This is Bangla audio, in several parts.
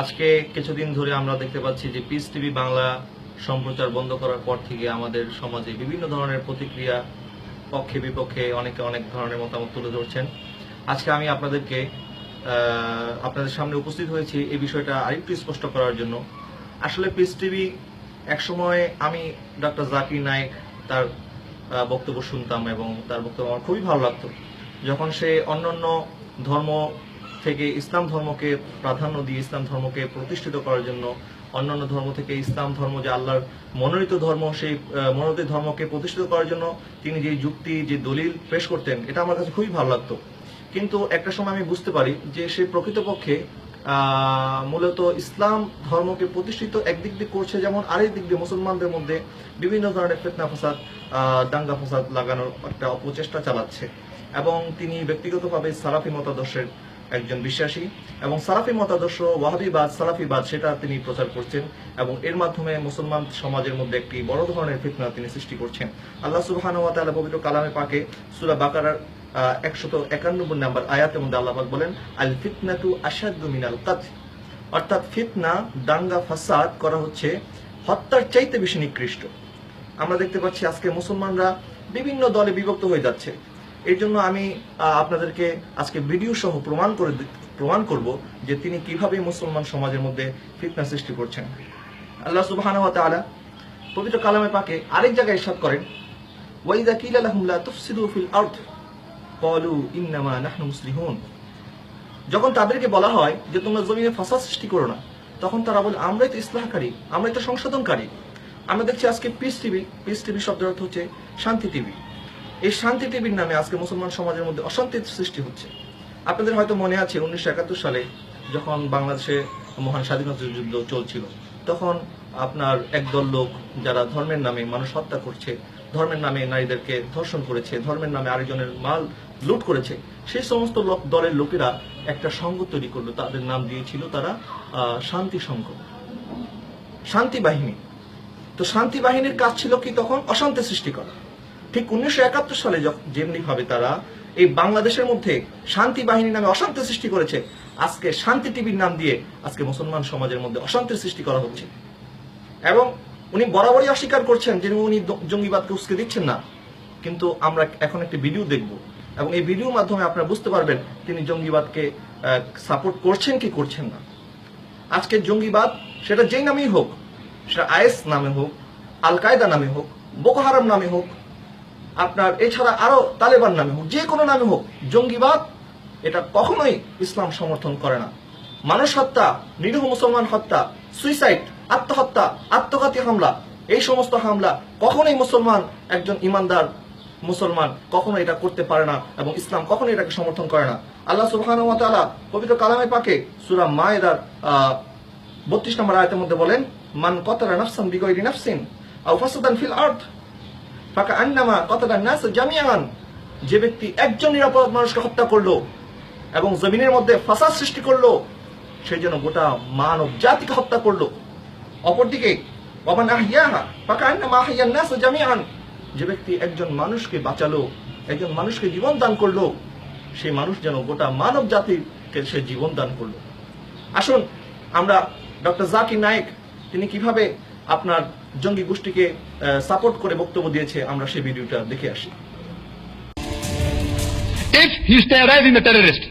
আজকে কিছুদিন ধরে আমরা দেখতে পাচ্ছি যে পিস টিভি বাংলা সম্প্রচার বন্ধ করার পর থেকে আমাদের সমাজে বিভিন্ন ধরনের প্রতিক্রিয়া পক্ষে বিপক্ষে অনেকে অনেক ধরনের মতামত তুলে ধরছেন। আজকে আমি আপনাদেরকে আপনাদের সামনে উপস্থিত হয়েছি এই বিষয়টা আরেকটু স্পষ্ট করার জন্য। আসলে পিস টিভি একসময় আমি ডক্টর জাকির নায়েক তার বক্তব্য শুনতাম এবং তার বক্তব্য আমার খুবই ভালো লাগতো। যখন সে অন্যান্য ধর্ম থেকে ইসলাম ধর্মকে প্রাধান্য দিয়ে ইসলাম ধর্মকে প্রতিষ্ঠিত করার জন্য অন্যান্য ধর্ম থেকে ইসলাম ধর্ম যে আল্লাহর মনোনীত ধর্ম, সেই মনোনীত ধর্মকে প্রতিষ্ঠিত করার জন্য তিনি যে যুক্তি, যে দলিল পেশ করতেন, এটা আমার কাছে খুবই ভালো লাগতো। কিন্তু একটা সময় আমি বুঝতে পারি যে সে প্রকৃতপক্ষে মূলত ইসলাম ধর্মকে প্রতিষ্ঠিত একদিক দিয়ে করছে যেমন আরেক দিক দিয়ে মুসলমানদের মধ্যে বিভিন্ন ধরনের ফেতনা ফাসাদ দাঙ্গা ফাসাদ লাগানোর একটা অপচেষ্টা চালাচ্ছে। এবং তিনি ব্যক্তিগতভাবে সালাফি মতাদর্শের একজন বিশ্বাসী এবং সালাফি মতাদর্শ ওয়াহাবিবাদ সালাফিবাদ সেটা তিনি প্রচার করছেন এবং এর মাধ্যমে মুসলমান সমাজের মধ্যে একটি বড় ধরনের ফিতনা তিনি সৃষ্টি করছেন। আল্লাহ সুবহান পবিত্র কালামে পাকে সূরা বাকারার একশত একানব্বই নাম্বার আয়াতের মধ্যে আল্লাহ পাক বলেন, আল ফিতনাতু আশাদ্দু মিনাল কাতল অর্থাৎ ফিতনা, দাঙ্গা, ফাসাদ করা হচ্ছে হত্যার চাইতে বেশি নিকৃষ্ট। আমরা দেখতে পাচ্ছি আজকে মুসলমানরা বিভিন্ন দলে বিভক্ত হয়ে যাচ্ছে। এই জন্য আমি আপনাদেরকে আজকে ভিডিও সহ প্রমাণ করে প্রমাণ করব যে তিনি কীভাবে মুসলমান সমাজের মধ্যে ফিতনা সৃষ্টি করছেন। আল্লাহ সুবহানাহু ওয়া তাআলা পবিত্র কালামে পাকে আরেক জায়গায় ইরশাদ করেন ওয়াইদা কিলা লাহুম লা তুফসিদু ফিল আরদ ক্বালু ইন্নামা নাহনু মুসলিহুন যখন তাদেরকে বলা হয় যে তোমরা জমিনে ফাসাদ সৃষ্টি করো না, তখন তারা বলে, আমরাই তো ইসলাহকারী, আমরাই তো সংশোধনকারী। আমরা দেখছি আজকে পিস টিভি পিস টিভি শব্দের অর্থ হচ্ছে শান্তি টিভি এই শান্তি টিভির নামে আজকে মুসলমান সমাজের মধ্যে অশান্তির সৃষ্টি হচ্ছে। আপনাদের হয়তো মনে আছে, উনিশশো একাত্তর সালে যখন বাংলাদেশে মহান স্বাধীনতা যুদ্ধ চলছিল, তখন আপনার একদল লোক যারা ধর্মের নামে মানুষ হত্যা করছে, ধর্মের নামে নারীদেরকে ধর্ষণ করেছে, ধর্মের নামে আরেকজনের মাল লুট করেছে, সেই সমস্ত লোক, দলের লোকেরা একটা সংঘ তৈরি করল, তাদের নাম দিয়েছিল তারা শান্তি সংঘ। শান্তি বাহিনী। তো শান্তি বাহিনীর কাজ ছিল কি তখন? অশান্তি সৃষ্টি করা। ঠিক উনিশশো একাত্তর সালে যেমনি ভাবে তারা এই বাংলাদেশের মধ্যে শান্তি বাহিনী নামে অশান্তি সৃষ্টি করেছে, আজকে শান্তি টিভির নাম দিয়ে আজকে মুসলমান সমাজের মধ্যে অশান্তির সৃষ্টি করা হচ্ছে। এবং উনি বরাবরই অস্বীকার করছেন যে উনি জঙ্গিবাদকে উস্কে দিচ্ছেন না। কিন্তু আমরা এখন একটি ভিডিও দেখব। এবং এই ভিডিওর মাধ্যমে আপনারা বুঝতে পারবেন তিনি জঙ্গিবাদকে সাপোর্ট করছেন কি করছেন না। আজকে জঙ্গিবাদ সেটা যেই নামেই হোক, সেটা আইএস নামে হোক আল কায়দা নামে হোক, বোকো হারাম নামে হোক আপনার এছাড়া আরও তালেবান নামে হোক যে কোনো নামে হোক, জঙ্গিবাদ এটা কখনোই ইসলাম সমর্থন করে না। মানুষ হত্যা, নিরীহ মুসলমান হত্যা সুইসাইড আত্মহত্যা, আত্মঘাতী হামলা, এই সমস্ত হামলা কখনোই মুসলমান, একজন ইমানদার মুসলমান কখনো এটা করতে পারে না এবং ইসলাম কখনো এটাকে সমর্থন করে না। আল্লাহ তাআলা পবিত্র কালামে পাকে সূরা মায়েদার বত্রিশ নম্বর আয়াতের মধ্যে বলেন, মান কতরা নাফসান বিগয়রি নাফসিন আও ফাসাদান ফিল আরদ। ফাঁকা আন্নামা কতটা নাস জামিয়ান যে ব্যক্তি একজন নিরাপদ মানুষকে হত্যা করল এবং জমিনের মধ্যে ফাসাদ সৃষ্টি করল সেই জন্য গোটা মানব জাতিকে হত্যা করল। অপরদিকে অমান আহিয়াহা ফাঁকা আন্নামা আহিয়ান নাস জামিয়ান যে ব্যক্তি একজন মানুষকে বাঁচালো, একজন মানুষকে জীবন দান করল সেই মানুষ যেন গোটা মানব জাতিকে সে জীবন দান করল। আসুন, আমরা ডক্টর জাকির নায়েক, তিনি কীভাবে আপনার জঙ্গি গোষ্ঠীকে সাপোর্ট করে বক্তব্য দিয়েছে আমরা সেই ভিডিওটা দেখে আসি If he's terrorizing the terrorist,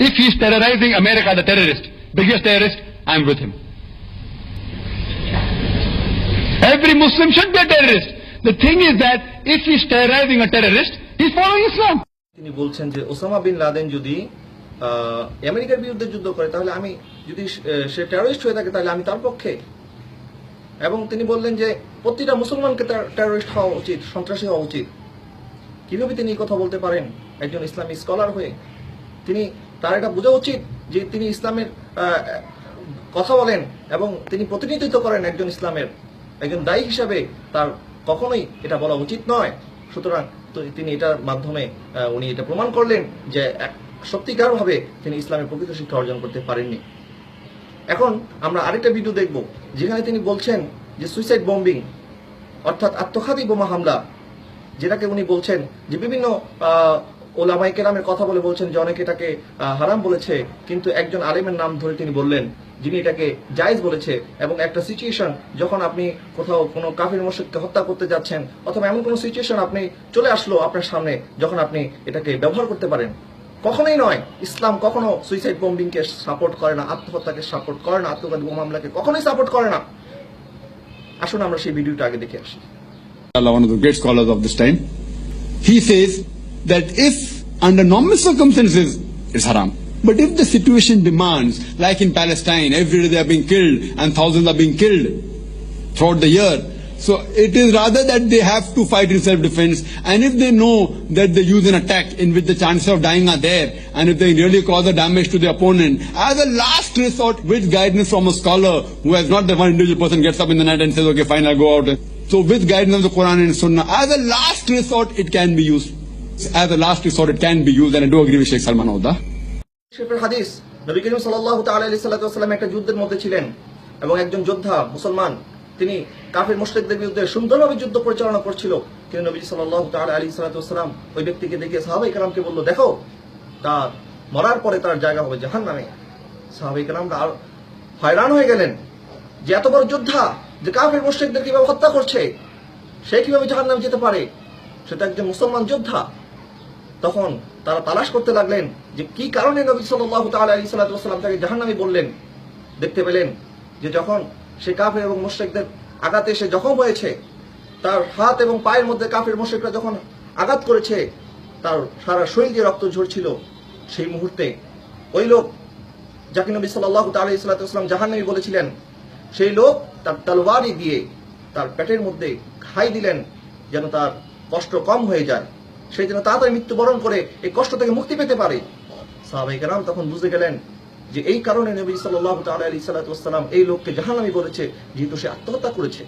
if he's terrorizing America, the terrorist, biggest terrorist, I'm with him. Every Muslim should be a terrorist. The thing is that if he's terrorizing a terrorist, he's following Islam. তিনি বলছেন যে ওসামা বিন লাদেন যদি আহ, আমেরিকার বিরুদ্ধে যুদ্ধ করে তাহলে আমি যদি সে টেরোরিস্ট হয়ে থাকে তাহলে আমি তার পক্ষে এবং তিনি বললেন যে, প্রতিটা মুসলমানকে টেরোরিস্ট হওয়া উচিত, সন্ত্রাসী হওয়া উচিত। কীভাবে তিনি কথা বলতে পারেন একজন ইসলামী স্কলার হয়ে? তিনি, তার এটা বোঝা উচিত যে তিনি ইসলামের কথা বলেন এবং তিনি প্রতিনিধিত্ব করেন একজন ইসলামের। একজন দায়ী হিসাবে তার কখনোই এটা বলা উচিত নয়। সুতরাং তিনি এটার মাধ্যমে উনি এটা প্রমাণ করলেন যে সত্যিকারভাবে তিনি ইসলামের প্রকৃত শিক্ষা অর্জন করতে পারেননি। এখন আমরা আরেকটা ভিডিও দেখব, যেখানে তিনি বলছেন যে সুইসাইড বম্বিং অর্থাৎ আত্মঘাতী বোমা হামলা, যেটাকে উনি বলছেন যে বিভিন্ন ওলামাই কেরামের কথা বলে বলছেন যে অনেকে এটাকে হারাম বলেছে, কিন্তু একজন আলেমের নাম ধরে তিনি বললেন যিনি এটাকে জায়েজ বলেছে এবং একটা সিচুয়েশন যখন আপনি কোথাও কোনো কাফির মসজিদকে হত্যা করতে যাচ্ছেন, অথবা এমন কোনো সিচুয়েশন আপনি চলে আসলো আপনার সামনে, যখন আপনি এটাকে ব্যবহার করতে পারেন। কখনোই নয় ইসলাম কখনো সুইসাইড বম্বিংকে সাপোর্ট করে না আত্মহত্যাকে সাপোর্ট করে না আত্মঘাতী বোমা কখনোই সাপোর্ট করে না আসুন আমরা সেই ভিডিওটা আগে দেখে আসি one of the great scholars of this time, he says that if under normal circumstances it's haram. But if the situation demands, like in Palestine, every day they are being killed and thousands are being killed throughout the year. So it is rather that they have to fight in self-defense and if they know that they use an attack in which the chances of dying are there and if they really cause a damage to the opponent, as a last resort with guidance from a scholar who has not the one individual person gets up in the night and says, okay fine I'll go out. So with guidance of the Quran and Sunnah, as a last resort it can be used. As a last resort it can be used and I do agree with Sheikh Salman Auda. শরীফের হাদিস নবী করিম সাল্লাল্লাহু তাআলা আলাইহি সাল্লাতু ওয়াসাল্লাম একটা যুদ্ধের মধ্যে ছিলেন এবং একজন যোদ্ধা মুসলমান তিনি কাফের মুশ্রিকদের বিরুদ্ধে সুন্দরভাবে যুদ্ধ পরিচালনা করছিল। কিন্তু নবী সাল্লাহ তাল আলী সালাতাম ওই ব্যক্তিকে দেখে সাহাবাই কালামকে বলল, দেখো, তার মরার পরে তার জায়গা হবে জাহান নামে সাহাবাই কালামরা আর হয়রান হয়ে গেলেন যে এত বড় যোদ্ধা যে কাফের মুশ্রিকদের কীভাবে হত্যা করছে, সে কীভাবে জাহান নামে যেতে পারে? সেটা একজন মুসলমান যোদ্ধা। তখন তারা তালাশ করতে লাগলেন যে কি কারণে নবী সাল্লাহ তাল আলী সাল্লাতাম তাকে জাহান নামে বললেন? দেখতে পেলেন যে যখন সে কাফের এবং মুশরিকদের আঘাতে সে জখম হয়েছে। তার হাত এবং পায়ের মধ্যে কাফের মুশরিকরা যখন আঘাত করেছে, তার সারা শরীর দিয়ে রক্ত ঝরছিল। সেই মুহূর্তে ওই লোক যাকে নবী তাআলা আলাইহি সাল্লাতু ওয়াসাল্লাম বলেছিলেন, সেই লোক তার তলোয়ারি দিয়ে তার পেটের মধ্যে খাই দিলেন যেন তার কষ্ট কম হয়ে যায়। সেই জন্য তাড়াতাড়ি মৃত্যুবরণ করে, এই কষ্ট থেকে মুক্তি পেতে পারে। সাহাবাই কেরাম তখন বুঝতে গেলেন যে এই কারণে নবী সাল্লাল্লাহু তাআলা আলাইহি সাল্লাতু ওয়াসাল্লাম এই লোককে জাহান্নামী বলেছে, যেহেতু সে আত্মহত্যা করেছে।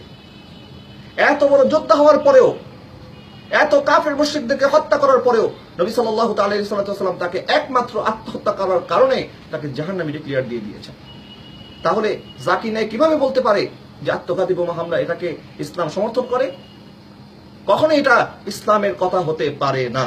এত বড় যোদ্ধা হওয়ার পরেও, এত কাফের মুশরিকদেরকে হত্যা করার পরেও নবী তাআলা আলাইহি সাল্লাতু তাকে একমাত্র আত্মহত্যা করার কারণে তাকে জাহান্নামী ডিক্লিয়ার দিয়ে দিয়েছেন তাহলে জাকি নাই কীভাবে বলতে পারে যে আত্মঘাতী বোমা হামলা এটাকে ইসলাম সমর্থন করে? কখনো এটা ইসলামের কথা হতে পারে না।